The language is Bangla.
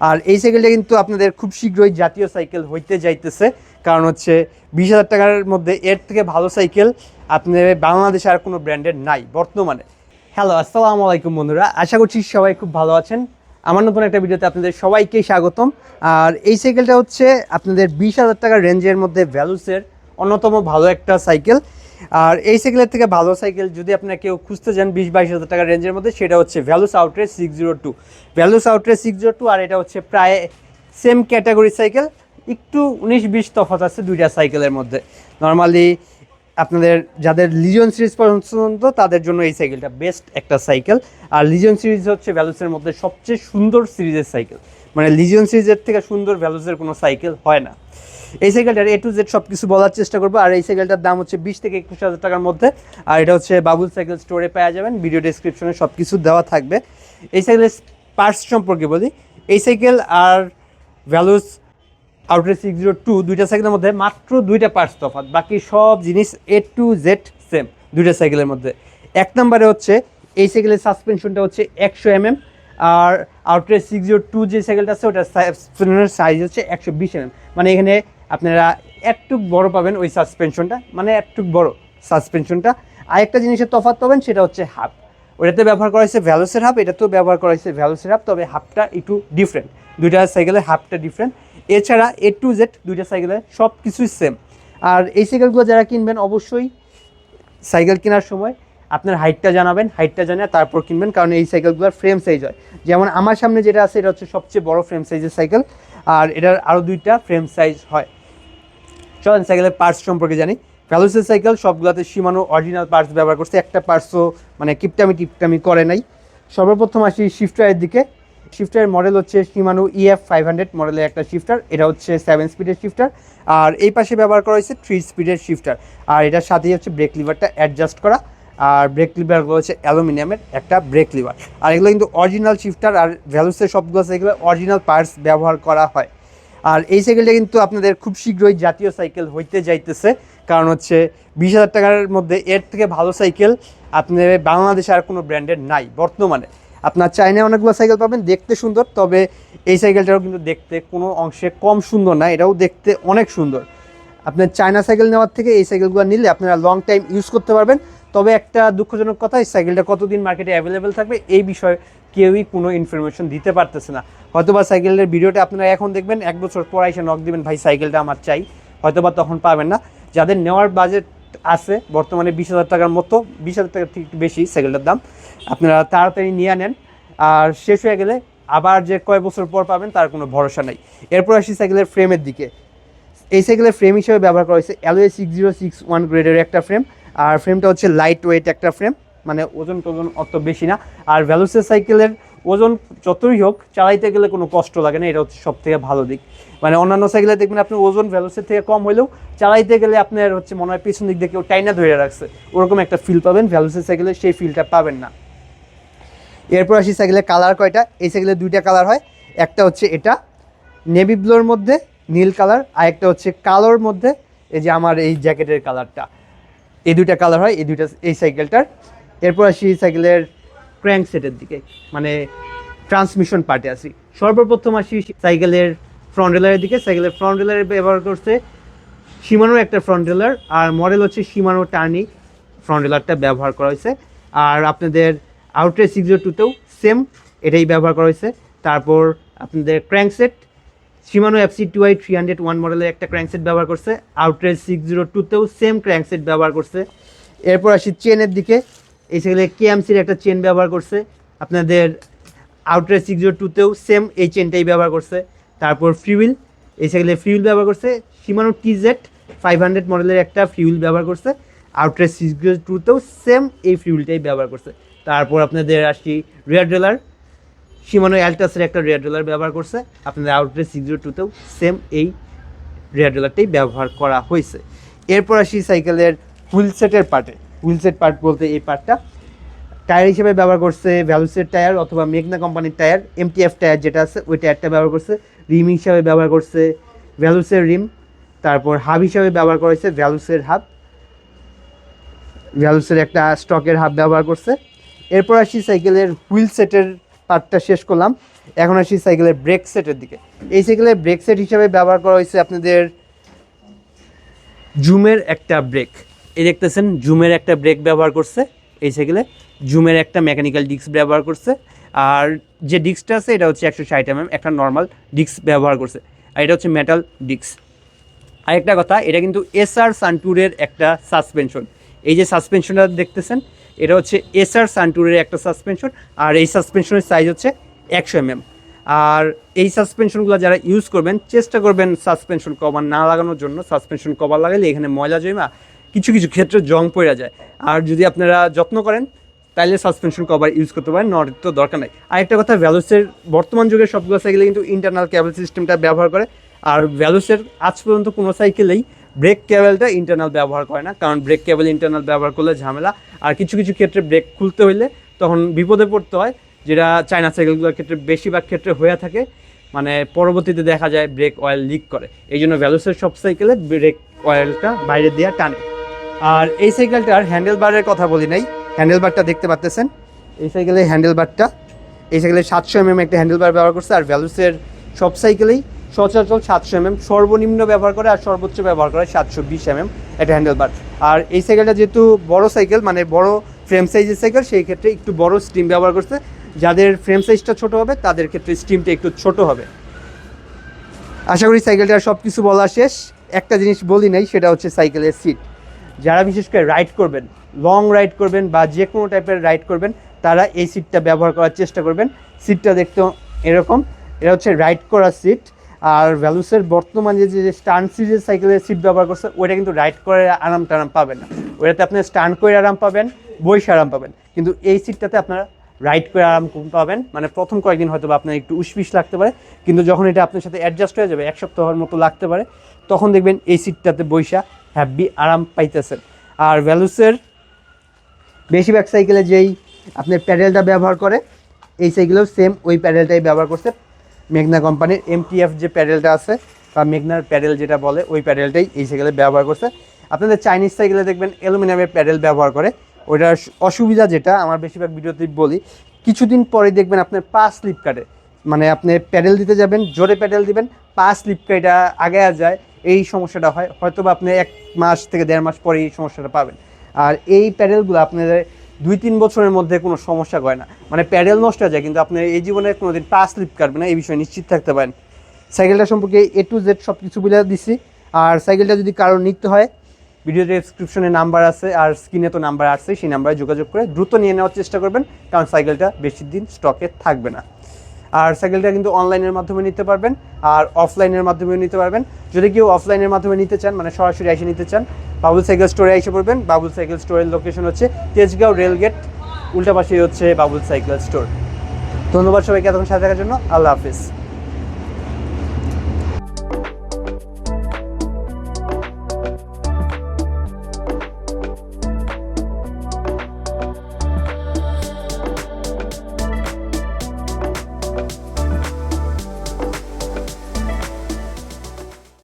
আর এই সাইকেলটা কিন্তু আপনাদের খুব শীঘ্রই জাতীয় সাইকেল হইতে যাইতেছে। কারণ হচ্ছে বিশ হাজার টাকার মধ্যে এর থেকে ভালো সাইকেল আপনাদের বাংলাদেশে আর কোনো ব্র্যান্ডের নাই বর্তমানে। হ্যালো আসসালামু আলাইকুম বন্ধুরা। আশা করছি সবাই খুব ভালো আছেন। আমার নতুন একটা ভিডিওতে আপনাদের সবাইকেই স্বাগতম। আর এই সাইকেলটা হচ্ছে আপনাদের বিশ হাজার টাকার রেঞ্জের মধ্যে ভ্যালুসের অন্যতম ভালো একটা সাইকেল আর এই সাইকেলের থেকে ভালো সাইকেল যদি আপনারা কেউ খুঁজতে যান বিশ বাইশ হাজার টাকার রেঞ্জের মধ্যে, সেটা হচ্ছে values Outrage six zero two values Outrage six zero two আর এটা হচ্ছে প্রায় সেম ক্যাটাগরি সাইকেল একটু উনিশ বিশ তফাত আছে দুইটা সাইকেলের মধ্যে। নর্মালি আপনাদের, যাদের লিজন সিরিজ পছন্দ, তাদের জন্য এই সাইকেলটা বেস্ট একটা সাইকেল আর লিজন সিরিজ হচ্ছে ভ্যালুসের মধ্যে সবচেয়ে সুন্দর সিরিজের সাইকেল মানে লিজন সিরিজের থেকে সুন্দর ভ্যালুসের কোনো সাইকেল হয় না। এই সাইকেলটার এ টু জেড সব কিছু বলার চেষ্টা করব। আর এই সাইকেলটার দাম হচ্ছে বিশ থেকে একুশ হাজার টাকার মধ্যে। আর এটা হচ্ছে বাবুল সাইকেল স্টোরে পাওয়া যাবেন। ভিডিও ডিসক্রিপশনে সব কিছু দেওয়া থাকবে। এই সাইকেলের পার্টস সম্পর্কে বলি। এই সাইকেল আর values Outrage six zero two দুইটা সাইকেলের মধ্যে মাত্র দুইটা পার্টস তফাৎ। বাকি সব জিনিস এ টু জেড সেম দুইটা সাইকেলের মধ্যে। এক নম্বরে হচ্ছে এই সাইকেলের সাসপেনশনটা হচ্ছে একশো এমএম আর আউটরে সিক্স জিরো টু যে সাইকেলটা আছে, ওটার সাইজ হচ্ছে একশো বিশ এমএম মানে এখানে আপনারা একটু বড় পাবেন ওই সাসপেনশনটা মানে একটু বড় সাসপেনশনটা আরেকটা জিনিসের তফাৎ পাবেন, সেটা হচ্ছে হাফ। ওটাতে ব্যবহার করা হয়েছে ভ্যালোসের হাফ, এটাতেও ব্যবহার করা হয়েছে ভ্যালোসের হাফ, তবে হাফটা একটু ডিফারেন্ট দুইটা সাইকেলের হাফটা ডিফারেন্ট এছাড়া এ টু জেড দুইটা সাইকেলের সব কিছুই সেম আর এই সাইকেলগুলো যারা কিনবেন, অবশ্যই সাইকেল কেনার সময় আপনার হাইটটা জানাবেন হাইটটা জানিয়ে তারপর কিনবেন, কারণ এই সাইকেলগুলোর ফ্রেম সাইজ হয়। যেমন আমার সামনে যেটা আছে, এটা হচ্ছে সবচেয়ে বড় ফ্রেম সাইজের সাইকেল আর এটার আরও দুইটা ফ্রেম সাইজ হয়। চলেন সাইকেলের পার্টস সম্পর্কে জানি। ভ্যালুসের সাইকেল সবগুলোতে সীমানো অরিজিনাল পার্টস ব্যবহার করছে। একটা পার্টসও মানে কিপটামি টিপটামি করে নাই। সর্বপ্রথম আসি শিফটারের দিকে। শিফটারের মডেল হচ্ছে সীমানো ইএফ ফাইভ হান্ড্রেড মডেলের একটা শিফটার এটা হচ্ছে সেভেন স্পিডের শিফটার আর এই পাশে ব্যবহার করা হয়েছে থ্রি স্পিডের শিফটার আর এটার সাথেই হচ্ছে ব্রেক লিভারটা অ্যাডজাস্ট করা। আর ব্রেক লিভারগুলো হচ্ছে অ্যালুমিনিয়ামের একটা ব্রেক লিভার আর এগুলো কিন্তু অরিজিনাল শিফটার আর ভ্যালুসের সবগুলো সাইকেলে অরিজিনাল পার্টস ব্যবহার করা হয়। আর এই সাইকেলটা কিন্তু আপনাদের খুব শীঘ্রই জাতীয় সাইকেল হইতে যাইতেছে। কারণ হচ্ছে বিশ হাজার টাকার মধ্যে এর থেকে ভালো সাইকেল আপনাদের বাংলাদেশে আর কোনো ব্র্যান্ডের নাই বর্তমানে। আপনার চাইনায় অনেকগুলো সাইকেল পাবেন, দেখতে সুন্দর, তবে এই সাইকেলটাও কিন্তু দেখতে কোনো অংশে কম সুন্দর না, এটাও দেখতে অনেক সুন্দর। আপনার চায়না সাইকেল নেওয়ার থেকে এই সাইকেলগুলো নিলে আপনারা লং টাইম ইউজ করতে পারবেন। তবে একটা দুঃখজনক কথা, এই সাইকেলটা কতদিন মার্কেটে অ্যাভেলেবেল থাকবে, এই বিষয়ে কেউই কোনো ইনফরমেশন দিতে পারতেছে না। হয়তোবা সাইকেলের ভিডিওটা আপনারা এখন দেখবেন, এক বছর পর এসে নক দিবেন, ভাই, সাইকেলটা আমার চাই। হয়তোবা তখন পাবেন না। যাদের নেওয়ার বাজেট আছে, বর্তমানে বিশ হাজার টাকার মতো, বিশ হাজার টাকার থেকে বেশি সাইকেলটার দাম। আপনারা তাড়াতাড়ি নিয়ে নেন। আর শেষ হয়ে গেলে আবার যে কয় বছর পর পাবেন, তার কোনো ভরসা নেই। এরপর আসি সাইকেলের ফ্রেমের দিকে। এই সাইকেলের ফ্রেম হিসেবে ব্যবহার করা হয়েছে alloy six zero six one গ্রেডের একটা ফ্রেম আর ফ্রেমটা হচ্ছে লাইট ওয়েট একটা ফ্রেম মানে ওজন টোজন অত বেশি না। আর ভ্যালুসের সাইকেলের ওজন যতই হোক, চালাইতে গেলে কোনো কষ্ট লাগে না, এটা হচ্ছে সব থেকে ভালো দিক। মানে অন্যান্য সাইকেলে দেখবেন আপনার ওজন ভ্যালোসের থেকে কম হলেও চালাইতে গেলে আপনার হচ্ছে মনে হয় পিছন দিক দিয়ে কেউ টাইনা ধরে রাখছে। ওরকম একটা ফিল পাবেন, ভ্যালোসের সাইকেলে সেই ফিলটা পাবেন না। এরপর আসি সাইকেলের কালার কয়টা? এই সাইকেলের দুইটা কালার হয়। একটা হচ্ছে এটা নেভি ব্লুর মধ্যে নীল কালার আর একটা হচ্ছে কালোর মধ্যে এই যে আমার এই জ্যাকেটের কালারটা এই দুইটা কালার হয়, এই দুইটা, এই সাইকেলটার। এরপর আসি সাইকেলের ক্র্যাঙ্ক সেটের দিকে মানে ট্রান্সমিশন পার্টে আসি সর্বপ্রথম আসি সাইকেলের ফ্রন্ট রেলারের দিকে। সাইকেলের ফ্রন্ট রেলারে ব্যবহার করছে সীমানোর একটা ফ্রন্ট রেলার আর মডেল হচ্ছে সীমানো টার্নি ফ্রন্ট রেলারটা ব্যবহার করা হয়েছে। আর আপনাদের আউটরে সিক্স জিরো টুতেও সেম এটাই ব্যবহার করা হয়েছে। তারপর আপনাদের crank set Shimano FC two I three hundred one মডেলের একটা ক্র্যাঙ্কসেট ব্যবহার করছে। আউটরেজ সিক্স জিরো টুতেও সেম ক্র্যাঙ্কসেট ব্যবহার করছে। এরপর আসি চেনের দিকে। এই সেগুলো কেএমসির একটা চেন ব্যবহার করছে। আপনাদের আউটরেজ সিক্স জিরো টুতেও সেম এই চেনটাই ব্যবহার করছে। তারপর ফিউল এই সেগুলো ফিউল ব্যবহার করছে। সীমানো টিজেট ফাইভ হান্ড্রেড মডেলের একটা ফিউল ব্যবহার করছে। আউটরেজ সিক্স জিরো টুতেও সেম এই ফিউলটাই ব্যবহার করছে। তারপর আপনাদের আসি রেয়ার ড্রেলার সীমানো অ্যালটাসের একটা রেয়ার ড্রেলার ব্যবহার করছে। আপনাদের আউটলেট সিক্স জিরো টুতেও সেম এই রেয়ার ড্রেলারটাই ব্যবহার করা হয়েছে। এরপর আসি সাইকেলের হুইল সেটের পার্টে হুইল সেট পার্ট বলতে এই পার্টটা টায়ার হিসেবে ব্যবহার করছে ভ্যালুসের টায়ার অথবা মেঘনা কোম্পানির টায়ার এমটিএফ টায়ার যেটা আছে, ওই টায়ারটা ব্যবহার করছে। রিম হিসাবে ব্যবহার করছে ভ্যালুসের রিম তারপর হাব হিসাবে ব্যবহার করেছে ভ্যালুসের হাব ভ্যালুসের একটা স্টকের হাব ব্যবহার করছে। এরপর আসি সাইকেলের হুইল সেটের পার্টটা শেষ করলাম। এখন আসি সাইকেলের ব্রেক সেটের দিকে। এই সাইকেলের ব্রেক সেট হিসাবে ব্যবহার করা হয়েছে আপনাদের জুমের একটা ব্রেক এই দেখতেছেন, জুমের একটা ব্রেক ব্যবহার করছে। এই সাইকেলে জুমের একটা মেকানিক্যাল ডিস্ক ব্যবহার করছে। আর যে ডিস্কটা আছে, এটা হচ্ছে একশো ষাট এমএম একটা নর্মাল ডিস্ক ব্যবহার করছে। আর এটা হচ্ছে মেটাল ডিস্ক আরেকটা কথা, এটা কিন্তু এসআর সানটুরের একটা সাসপেনশন এই যে সাসপেনশনটা দেখতেছেন, এটা হচ্ছে এসআর সানটুরের একটা সাসপেনশন আর এই সাসপেনশনের সাইজ হচ্ছে একশো এমএম আর এই সাসপেনশনগুলো যারা ইউজ করবেন, চেষ্টা করবেন সাসপেনশন কভার না লাগানোর জন্য। সাসপেনশন কভার লাগালে এখানে ময়লা জমা কিছু কিছু ক্ষেত্রে জং পড়ে যায়। আর যদি আপনারা যত্ন করেন তাহলে সাসপেনশন কভার ইউজ করতে পারেন, নট তো দরকার নাই। আরেকটা কথা ভ্যালুসের বর্তমান যুগের সবগুলো সাইকেলে কিন্তু ইন্টারনাল ক্যাবেল সিস্টেমটা ব্যবহার করে। আর ভ্যালুসের আজ পর্যন্ত কোনো সাইকেলেই ব্রেক কেবলটা ইন্টারনাল ব্যবহার করে না। কারণ ব্রেক কেবল ইন্টারনাল ব্যবহার করলে ঝামেলা। আর কিছু কিছু ক্ষেত্রে ব্রেক খুলতে হইলে তখন বিপদে পড়তে হয়, যেটা চায়না সাইকেলগুলোর ক্ষেত্রে বেশিরভাগ ক্ষেত্রে হয়ে থাকে। মানে পরবর্তীতে দেখা যায় ব্রেক অয়েল লিক করে। এই জন্য ভ্যালুসের সব সাইকেলে ব্রেক অয়েলটা বাইরে দেওয়া টানে। আর এই সাইকেলটার হ্যান্ডেল বারের কথা বলি নাই। হ্যান্ডেল বারটা দেখতে পাচ্তেছেন এই সাইকেলের হ্যান্ডেল বারটা এই সাইকেলে সাতশো এমএম একটা হ্যান্ডেল বার ব্যবহার করছে আর ভ্যালুসের সব সাইকেলেই সচরাচর সাতশো এমএম সর্বনিম্ন ব্যবহার করে আর সর্বোচ্চ ব্যবহার করে সাতশো বিশ এমএম একটা হ্যান্ডেল বার আর এই সাইকেলটা যেহেতু বড় সাইকেল মানে বড় ফ্রেম সাইজের সাইকেল সেই ক্ষেত্রে একটু বড় স্টিম ব্যবহার করছে। যাদের ফ্রেম সাইজটা ছোট হবে, তাদের ক্ষেত্রে স্টিমটা একটু ছোট হবে। আশা করি সাইকেলটার সব কিছু বলা শেষ। একটা জিনিস বলি নাই, সেটা হচ্ছে সাইকেলের সিট যারা বিশেষ করে রাইড করবেন লং রাইড করবেন বা যে কোনো টাইপের রাইড করবেন, তারা এই সিটটা ব্যবহার করার চেষ্টা করবেন। সিটটা দেখতে এরকম। এটা হচ্ছে রাইড করার সিট আর ভ্যালুসের বর্তমানে যে যে স্টান সিরিজের সাইকেলের সিট ব্যবহার করছে, ওইটা কিন্তু রাইড করে আরাম টারাম পাবেন না। ওইটাতে আপনি স্টান করে আরাম পাবেন বইসে আরাম পাবেন। কিন্তু এই সিটটাতে আপনারা রাইড করে আরাম পাবেন। মানে প্রথম কয়েকদিন হয়তো বা আপনার একটু উসপিস লাগতে পারে। কিন্তু যখন এটা আপনার সাথে অ্যাডজাস্ট হয়ে যাবে, এক সপ্তাহের মতো লাগতে পারে, তখন দেখবেন এই সিটটাতে বৈশা হ্যাপি, আরাম পাইতেছেন। আর ভ্যালুসের বেশিরভাগ সাইকেলে যেই আপনার প্যাডেলটা ব্যবহার করে, এই সাইকেলেও সেম ওই প্যাডেলটাই ব্যবহার করছে। মেঘনা কোম্পানির এমটিএফ যে প্যাডেলটা আছে, বা মেঘনার প্যাডেল যেটা বলে, ওই প্যাডেলটাই এই সাইকেলে ব্যবহার করছে। আপনাদের চাইনিজ সাইকেলে দেখবেন অ্যালুমিনিয়ামের প্যাডেল ব্যবহার করে। ওইটার অসুবিধা যেটা, আমার বেশিরভাগ ভিডিওতে বলি, কিছুদিন পরে দেখবেন আপনার পা স্লিপ কাটে। মানে আপনি প্যাডেল দিতে যাবেন, জোরে প্যাডেল দিবেন, পা স্লিপ কাটা আগে যায় এই সমস্যাটা হয় হয়তো বা আপনি এক মাস থেকে দেড় মাস পরে এই সমস্যাটা পাবেন। আর এই প্যাডেলগুলো আপনাদের দুই তিন বছরের মধ্যে কোনো সমস্যা হয় না। মানে প্যাডেল নষ্ট হয়ে যায়, কিন্তু আপনি এই জীবনে কোনো দিন পা স্লিপ কাটবে না, এই বিষয়ে নিশ্চিত থাকতে পারেন। সাইকেলটা সম্পর্কে এ টু জেড সব কিছু বলে দিছি। আর সাইকেলটা যদি কারোর নিতে হয় ভিডিও ডেসক্রিপশনে নাম্বার আছে, আর স্ক্রিনে তো নাম্বার আছে, সেই নাম্বারে যোগাযোগ করে দ্রুত নিয়ে নেওয়ার চেষ্টা করবেন, কারণ সাইকেলটা বেশি দিন স্টকে থাকবে না। আর সাইকেলটা কিন্তু অনলাইনের মাধ্যমে নিতে পারবেন আর অফলাইনের মাধ্যমেও নিতে পারবেন। যদি কেউ অফলাইনের মাধ্যমে নিতে চান মানে সরাসরি এসে নিতে চান, বাবুল সাইকেল স্টোরে এসে পড়বেন। বাবুল সাইকেল স্টোরের লোকেশন হচ্ছে তেজগাঁও রেলগেট উল্টা পাশেই হচ্ছে বাবুল সাইকেল স্টোর। ধন্যবাদ সবাইকে এতক্ষণ সাথে থাকার জন্য। আল্লাহ হাফিজ।